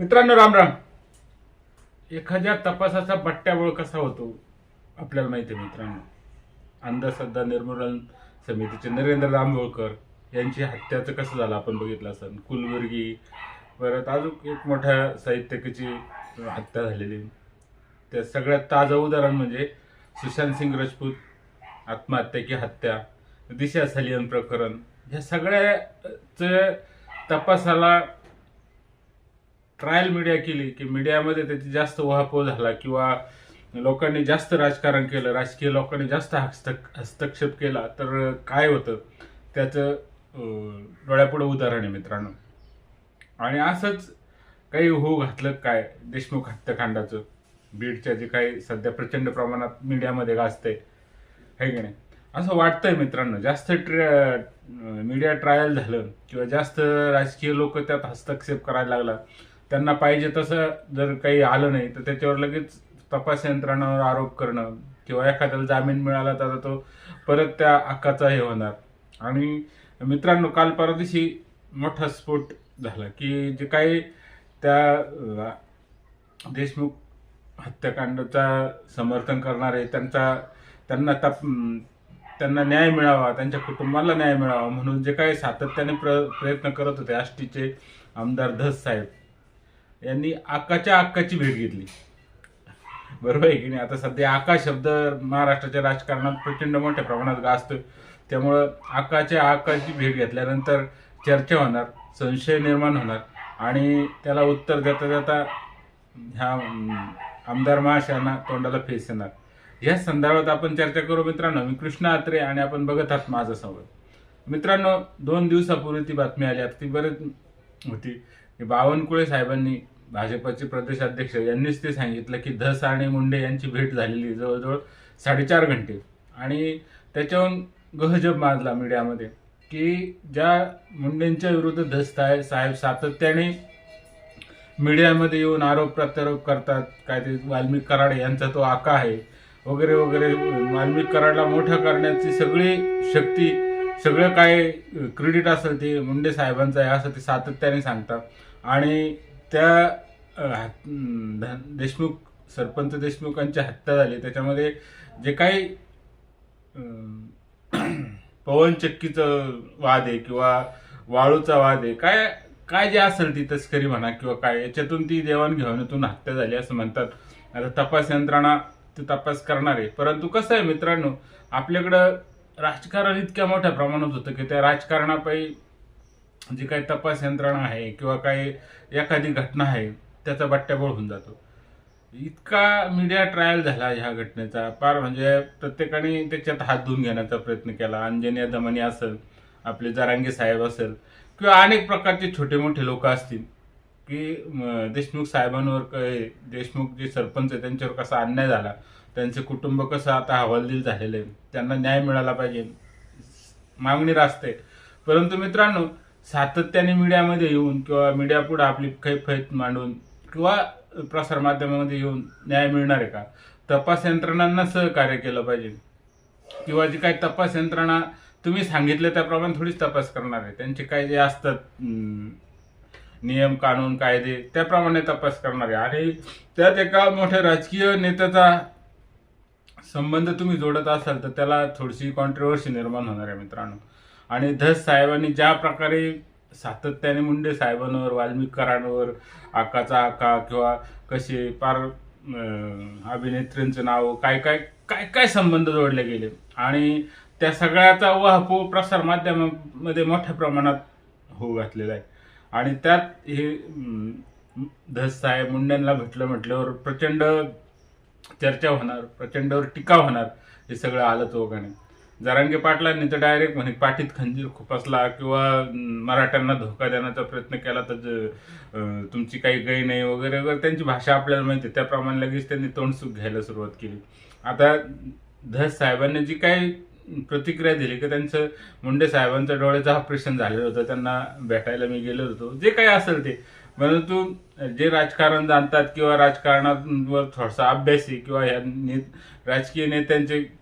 मित्रांनो राम राम. एखाद्या तपासाचा बट्ट्याबोळ कसा होतो आपल्याला माहिती आहे मित्रांनो. अंधश्रद्धा निर्मूलन समितीचे नरेंद्र दाभोळकर यांची हत्याचं कसं झालं आपण बघितलं असं कुलबुर्गी परत अजून एक मोठ्या साहित्यिकाची हत्या झालेली. त्या सगळ्यात ताजं उदाहरण म्हणजे सुशांत सिंग राजपूत आत्महत्या की हत्या दिशा सलियन प्रकरण. ह्या सगळ्याच तपासाला ट्रायल मीडिया केली की मीडियामध्ये त्याची जास्त वहापोह झाला किंवा लोकांनी जास्त राजकारण केलं राजकीय लोकांनी जास्त हस्तक हस्तक्षेप केला तर काय होतं? त्याचं डोळ्यापुढं उदाहरण आहे मित्रांनो. आणि असंच काही होऊ घातलं काय? देशमुख हत्याकांडाचं. बीडच्या जे काही सध्या प्रचंड प्रमाणात मीडियामध्ये गाजतंय. है की नाही? असं वाटतंय मित्रांनो. जास्त ट्र मीडिया ट्रायल झालं किंवा जास्त राजकीय लोक त्यात हस्तक्षेप करायला लागला त्यांना पाहिजे तसं जर काही आलं नाही तर त्याच्यावर लगेच तपास यंत्रणावर आरोप करणं किंवा एखाद्याला जामीन मिळाला तर तो परत त्या हक्काचा हे होणार. आणि मित्रांनो काल परवा दिवशी मोठा स्फोट झाला की जे काही त्या देशमुख हत्याकांडाचा समर्थन करणारे त्यांचा त्यांना तप त्यांना न्याय मिळावा त्यांच्या कुटुंबाला न्याय मिळावा म्हणून जे काही सातत्याने प्र प्रयत्न करत होते आष्टीचे आमदार धस साहेब यांनी आकाच्या आक्काची भेट घेतली. बरोबर आहे की नाही? आता सध्या आका शब्द महाराष्ट्राच्या राजकारणात प्रचंड मोठ्या प्रमाणात गाजतो त्यामुळं आकाच्या आकाची भेट घेतल्यानंतर चर्चा होणार संशय निर्माण होणार आणि त्याला उत्तर देता देता ह्या आमदार महाशयांना तोंडाला फेस येणार. या संदर्भात आपण चर्चा करू मित्रांनो. मी कृष्ण आत्रे आणि आपण बघत आहात माझा संवाद. मित्रांनो दोन दिवसापूर्वी ती बातमी आली. आता ती बरेच होती. की बावनकुळे साहेबांनी भाजपचे प्रदेशाध्यक्ष यांनीच ते सांगितलं की धस आणि मुंडे यांची भेट झालेली जवळजवळ साडेचार घंटे. आणि त्याच्याहून गहजब माजला मीडियामध्ये की ज्या मुंडेंच्या विरुद्ध धस्त आहे साहेब सातत्याने मीडियामध्ये येऊन आरोप प्रत्यारोप करतात. काय ते वाल्मिक कराड यांचा तो आका आहे. वगैरे वगैरे. वाल्मिक कराडला मोठं करण्याची सगळी शक्ती सगळं काय क्रेडिट असेल ते मुंडे साहेबांचं आहे असं ते सातत्याने सांगतात. आणि त्या देशमुख सरपंच देशमुखांची हत्या झाली. त्याच्यामध्ये जे काही पवनचक्कीचं पवन चक्कीचं वाद आहे किंवा वाळूचा वाद आहे काय काय जे असेल ती तस्करी म्हणा किंवा काय याच्यातून ती देवाणघेवाणीतून हत्या झाली असं म्हणतात. आता तपास यंत्रणा ते तपास करणार आहे. परंतु कसं आहे मित्रांनो आपल्याकडं राजकारण इतक्या मोठ्या प्रमाणात होतं की त्या राजकारणापायी जी काही तपास यंत्रणा आहे किंवा काही एखादी घटना आहे त्याचा बट्ट्याबोळ होऊन जातो. इतका मीडिया ट्रायल झाला ह्या घटनेचा. फार म्हणजे प्रत्येकाने त्याच्यात हात धुवून घेण्याचा प्रयत्न केला. अंजनी दमनी असेल आपले जारांगे साहेब असेल किंवा अनेक प्रकारचे छोटे मोठे लोक असतील की देशमुख साहेबांवर देशमुख जे सरपंच आहे त्यांच्यावर कसा अन्याय झाला त्यांचे कुटुंब कसं आता हवालदिल झालेलं आहे त्यांना न्याय मिळाला पाहिजे मागणी रासते परंतु मित्रांनो सातत्याने मीडियामध्ये येऊन किंवा मीडिया पुढे आपली काही मांडून किंवा प्रसारमाध्यमामध्ये येऊन न्याय मिळणार आहे का? तपास यंत्रणांना सहकार्य केलं पाहिजे. किंवा जी काही तपास यंत्रणा तुम्ही सांगितलं त्याप्रमाणे थोडीच तपास करणार आहे. त्यांचे काय जे असतात नियम कानून कायदे त्याप्रमाणे तपास करणार आहे. आणि त्यात एका मोठ्या राजकीय नेत्याचा संबंध तुम्ही जोडत असाल तर त्याला थोडीशी कॉन्ट्रोवर्सी निर्माण होणार आहे मित्रांनो. आणि धस साहेबांनी ज्या प्रकारे सातत्याने मुंडे साहेबांवर वाल्मिकरांवर आकाचा आका किंवा कसे पार अभिनेत्रींचं नाव काय काय काय काय संबंध जोडले गेले. आणि त्या सगळ्याचा वाहपो प्रसार माध्यमामध्ये मोठ्या प्रमाणात होऊ घातलेला आहे. आणि त्यात हे धस साहेब मुंड्यांना भेटलं म्हटल्यावर प्रचंड चर्चा होणार प्रचंडवर टीका होणार हे सगळं आलं चौघाने. जरांगे पाटलांनी तर डायरेक्ट म्हणे पाठीत खंजीर खुपसला किंवा मराठ्यांना धोका देण्याचा प्रयत्न केला तर ज- तुमची काही गै नाही वगैरे वगैरे त्यांची भाषा आपल्याला माहिती आहे. त्याप्रमाणे लगेच त्यांनी तोंडसुख घ्यायला सुरुवात केली. आता धस साहेबांनी जी काही प्रतिक्रिया दिली की त्यांचं मुंडे साहेबांचं डोळ्याचं ऑपरेशन झालेलं होतं त्यांना भेटायला मी गेलो होतो. जे काही असेल ते. परंतु जे राजकारण जाणतात किंवा राजकारणावर थोडासा अभ्यासी किंवा ह्या ने राजकीय नेत्यांचे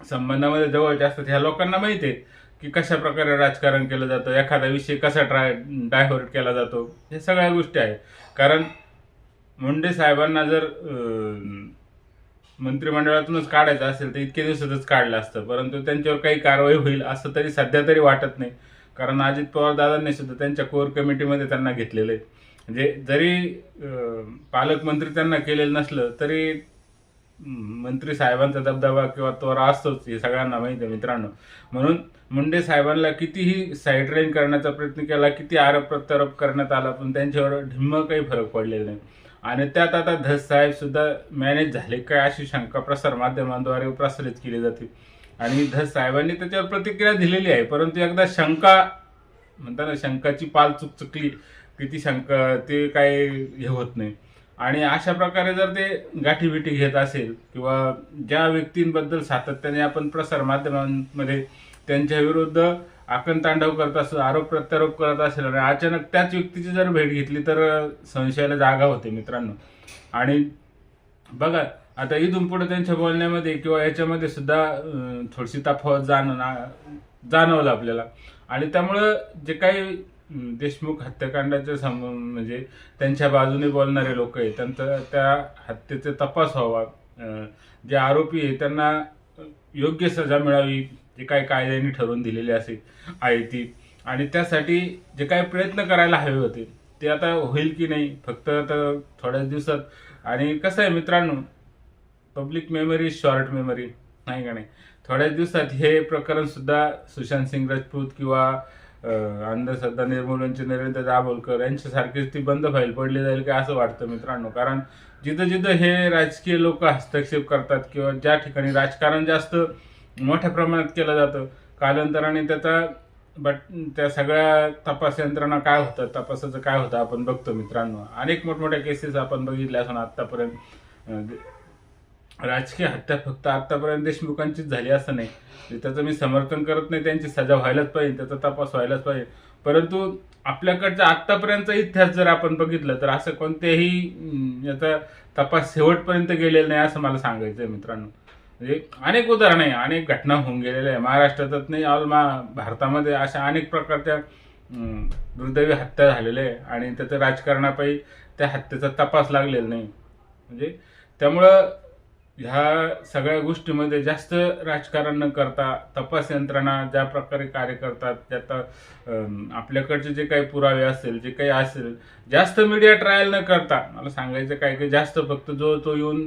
संबंधामध्ये जवळचे असतात ह्या लोकांना माहिती आहे की कशा प्रकारे राजकारण केलं जातं एखादा विषय कसा ट्राय डायव्हर्ट केला जातो हे सगळ्या गोष्टी आहेत. कारण मुंडे साहेबांना जर मंत्रिमंडळातूनच काढायचं असेल तर इतके दिवसातच काढलं असतं. परंतु त्यांच्यावर काही कारवाई होईल असं तरी सध्या तरी वाटत नाही. कारण अजित पवार दादांनी सुद्धा त्यांच्या कोर कमिटीमध्ये त्यांना घेतलेलं आहे. म्हणजे जरी पालकमंत्री त्यांना केलेलं नसलं तरी मंत्री साहेबांचा दबदबा किंवा तोरा असतोच हे सगळ्यांना माहिती आहे मित्रांनो. म्हणून मुंडे साहेबांना कितीही साईडलाईन करण्याचा प्रयत्न केला किती आरोप प्रत्यारोप करण्यात आला पण त्यांच्यावर ढिम्म काही फरक पडलेला नाही. आणि त्यात आता धस साहेब सुद्धा मॅनेज झाले काय अशी शंका प्रसार माध्यमांद्वारे प्रसारित केली जाते. आणि धस साहेबांनी त्याच्यावर प्रतिक्रिया दिलेली आहे परंतु एकदा शंका म्हणता ना शंकाची पाल चुकचुकली की ती शंका ते काय हे होत नाही. आणि अशा प्रकारे जर ते गाठीबिठी घेत असेल किंवा ज्या व्यक्तींबद्दल सातत्याने आपण प्रसार माध्यमांमध्ये त्यांच्या विरुद्ध आकंतांडव करत असतो आरोप प्रत्यारोप करत असेल आणि अचानक त्याच व्यक्तीची जर भेट घेतली तर संशयाला जागा होते मित्रांनो. आणि बघा आता इथून पुढे त्यांच्या बोलण्यामध्ये किंवा याच्यामध्ये सुद्धा थोडीशी तफावत जाणवणार जाणवलं आपल्याला. आणि त्यामुळं जे काही देशमुख हत्याकांडाच्या सम म्हणजे त्यांच्या बाजूने बोलणारे लोक आहेत. त्यांचा त्या हत्येचा तपास व्हावा. जे आरोपी आहे त्यांना योग्य सजा मिळावी जे काय कायद्याने ठरवून दिलेली असे आहे ती. आणि त्यासाठी जे काय प्रयत्न करायला हवे होते ते आता होईल की नाही फक्त आता थोड्याच दिवसात. आणि कसं आहे मित्रांनो पब्लिक मेमरी शॉर्ट मेमरी नाही का नाही? थोड्याच दिवसात हे प्रकरण सुद्धा सुशांत सिंग राजपूत किंवा अंधश्रद्धा निर्मूलनचे नरेंद्र दाभोलकर यांच्यासारखीच ती बंद फाईल पडली जाईल का असं वाटतं मित्रांनो? कारण जिथं जिथं हे राजकीय लोक हस्तक्षेप करतात किंवा ज्या ठिकाणी राजकारण जास्त मोठ्या प्रमाणात केलं जातं कालांतराने त्याचा बट त्या सगळ्या तपास यंत्रणा काय होतं तपासाचं काय होतं आपण बघतो मित्रांनो. अनेक मोठमोठ्या केसेस आपण बघितल्या असून आत्तापर्यंत राजकीय हत्या फक्त आतापर्यंत देशमुखांचीच झाली असं नाही. म्हणजे त्याचं मी समर्थन करत नाही त्यांची सजा व्हायलाच पाहिजे त्याचा तपास व्हायलाच पाहिजे. परंतु आपल्याकडचा आत्तापर्यंतचा इतिहास जर आपण बघितलं तर असं कोणत्याही याचा तपास शेवटपर्यंत गेलेला नाही असं मला सांगायचं आहे मित्रांनो. म्हणजे अनेक उदाहरणं आहे अनेक घटना होऊन गेलेल्या आहे. महाराष्ट्रातच नाही ऑल मा भारतामध्ये अशा अनेक प्रकारच्या दुर्दैवी हत्या झालेल्या आहे. आणि त्याचं राजकारणापायी त्या हत्येचा तपास लागलेला नाही. म्हणजे त्यामुळं ह्या सगळ्या गोष्टीमध्ये जास्त राजकारण न करता तपास यंत्रणा ज्या प्रकारे कार्य करतात त्यात आपल्याकडचे जे काही पुरावे असेल जे काही असेल जास्त मीडिया ट्रायल न करता मला सांगायचं काय की जास्त फक्त जो तो येऊन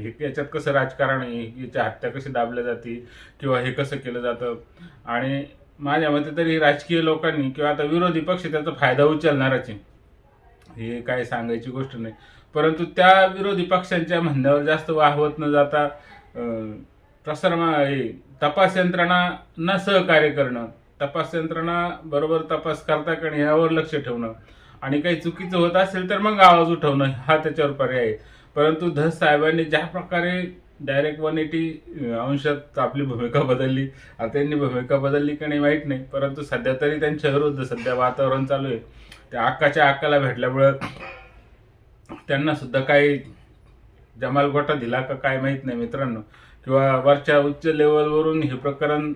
हे याच्यात कसं राजकारण आहे याच्या हत्या कशी दाबल्या जाते किंवा हे कसं केलं जातं? आणि माझ्या मते तरी राजकीय लोकांनी किंवा आता विरोधी पक्ष त्याचा फायदा उचलणारच आहे. हे काय सांगायची गोष्ट नाही. परंतु त्या विरोधी पक्षांच्या म्हणण्यावर जास्त वाहवत न जाता प्रसारमा हे, तपास यंत्रणांना सहकार्य करणं तपास यंत्रणा बरोबर तपास करता का यावर लक्ष ठेवणं आणि काही चुकीचं होत असेल तर मग आवाज उठवणं हा त्याच्यावर पर्याय आहे. परंतु धस साहेबांनी ज्या प्रकारे डायरेक्ट वन एटी अंशात आपली भूमिका बदलली आता त्यांनी भूमिका बदलली का नाही माहीत नाही परंतु सध्या तरी त्यांच्या विरुद्ध सध्या वातावरण चालू आहे. त्या अक्काच्या अक्काला भेटल्यामुळं त्यांना सुद्धा काही जमाल गोटा दिला का काय माहीत नाही मित्रांनो. किंवा वरच्या उच्च लेवलवरून हे प्रकरण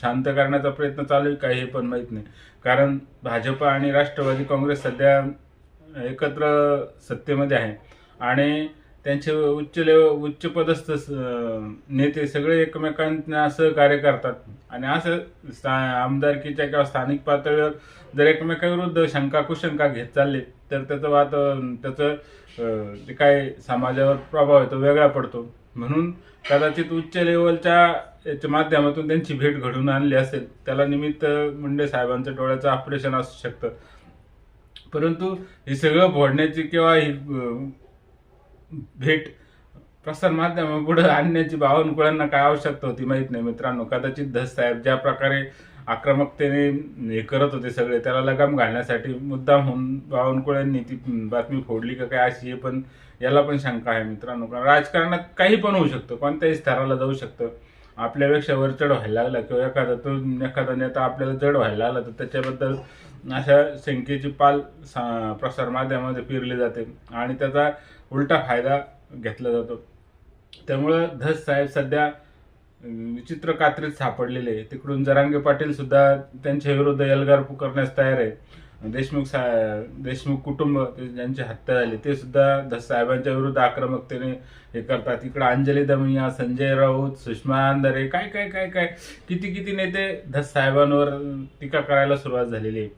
शांत करण्याचा प्रयत्न चालू आहे काही हे पण माहीत नाही. कारण भाजप आणि राष्ट्रवादी काँग्रेस सध्या एकत्र सत्तेमध्ये आहे. आणि त्यांचे उच्च लेव उच्च पदस्थ नेते सगळे एकमेकांना सहकार्य करतात. आणि असं स्था आमदारकीच्या किंवा स्थानिक पातळीवर जर एकमेकाविरुद्ध शंका कुशंका घेत चालले तर त्याचं वातावरण त्याचं जे काय समाजावर प्रभाव आहे तो वेगळा पडतो. म्हणून कदाचित उच्च लेवलच्या याच्या माध्यमातून त्यांची भेट घडून आणली असेल त्याला निमित्त मुंडे साहेबांचं डोळ्याचं ऑपरेशन असू शकतं. परंतु हे सगळं फोडण्याची किंवा ही भेट प्रसार माध्यमापुढे आणण्याची बावनकुळांना काय आवश्यकता होती माहीत नाही मित्रांनो. कदाचित धस साहेब ज्या प्रकारे आक्रमकतेने हे करत होते सगळे त्याला लगाम घालण्यासाठी मुद्दाम होऊन बावनकुळ्यांनी ती बातमी फोडली का काय अशी हे पण याला पण शंका आहे मित्रांनो. कारण राजकारणात काही पण होऊ शकतं कोणत्याही स्तराला जाऊ शकतं. आपल्यापेक्षा वरचढ व्हायला लागला किंवा एखादा तो एखादा नेता आपल्याला जड व्हायला लागला तर त्याच्याबद्दल अशा शंकेची पाल सा- प्रसार माध्यमामध्ये फिरली जाते आणि त्याचा उलटा फायदा घेतला जातो त्यामुळं धस साहेब सध्या विचित्र कात्रीत सापडलेले आहे. तिकडून जरांगे पाटील सुद्धा त्यांच्या विरुद्ध एल्गार पुकारण्यास तयार आहे देशमुख सा- देशमुख कुटुंब ज्यांची हत्या झाली ते सुद्धा साहेबांच्या विरुद्ध आक्रमकतेने हे करतात. इकडं अंजली दमिया संजय राऊत सुषमा अंधारे काय काय काय काय किती किती नेते धस साहेबांवर टीका करायला सुरुवात झालेली आहे.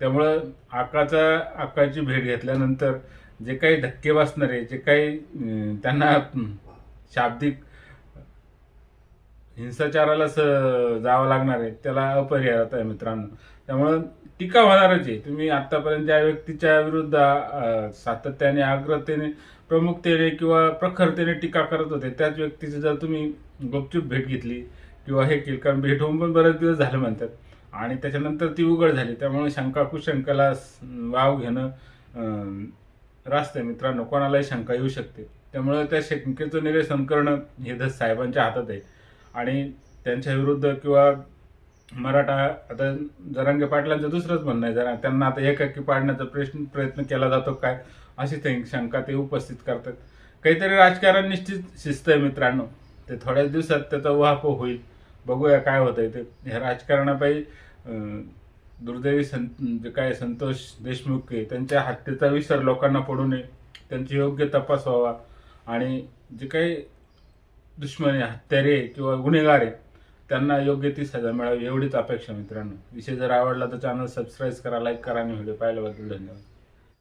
त्यामुळं आकाचा आकाची भेट घेतल्यानंतर जे काही धक्के बसणारे जे काही त्यांना शाब्दिक हिंसाचाराला स जावं लागणार आहे. त्याला अपरिहार्य आहे मित्रांनो. त्यामुळं टीका होणारच आहे. तुम्ही आतापर्यंत ज्या व्यक्तीच्या विरुद्ध सातत्याने आग्रतेने प्रमुखतेने किंवा प्रखरतेने टीका करत होते त्याच व्यक्तीची जर तुम्ही गुपचूप भेट घेतली किंवा हे केलं कारण भेट होऊन पण बरेच दिवस झाले म्हणतात. आणि त्याच्यानंतर ती उघड झाली. त्यामुळे शंका कुशंकाला वाव घेणं रास्त आहे मित्रांनो. कोणालाही शंका येऊ शकते. त्यामुळे त्या शंकेचं निरसन करणं हे धस साहेबांच्या हातात आहे. आणि त्यांच्या विरुद्ध किंवा मराठा आता जरांगे पाटलांचं दुसरंच म्हणणं आहे जरा त्यांना आता एकाकी पाडण्याचा प्रश्न प्रयत्न केला जातो काय अशी ते शंका ते उपस्थित करतात. काहीतरी राजकारण निश्चित शिस्त आहे मित्रांनो. ते थोड्याच दिवसात त्याचा वाहप होईल. बघूया काय होतंय ते. ह्या राजकारणापायी दुर्दैवी संत जे काय संतोष देशमुख त्यांच्या हत्येचा विसर लोकांना पडू नये. त्यांची योग्य तपास व्हावा. आणि जे काही दुश्मनी हत्यारे किंवा गुन्हेगार आहे त्यांना योग्य ती सजा मिळावी एवढीच अपेक्षा मित्रांनो. विषय जर आवडला तर चॅनल सबस्क्राईब करा लाईक करा आणि व्हिडिओ पाहिल्याबद्दल धन्यवाद.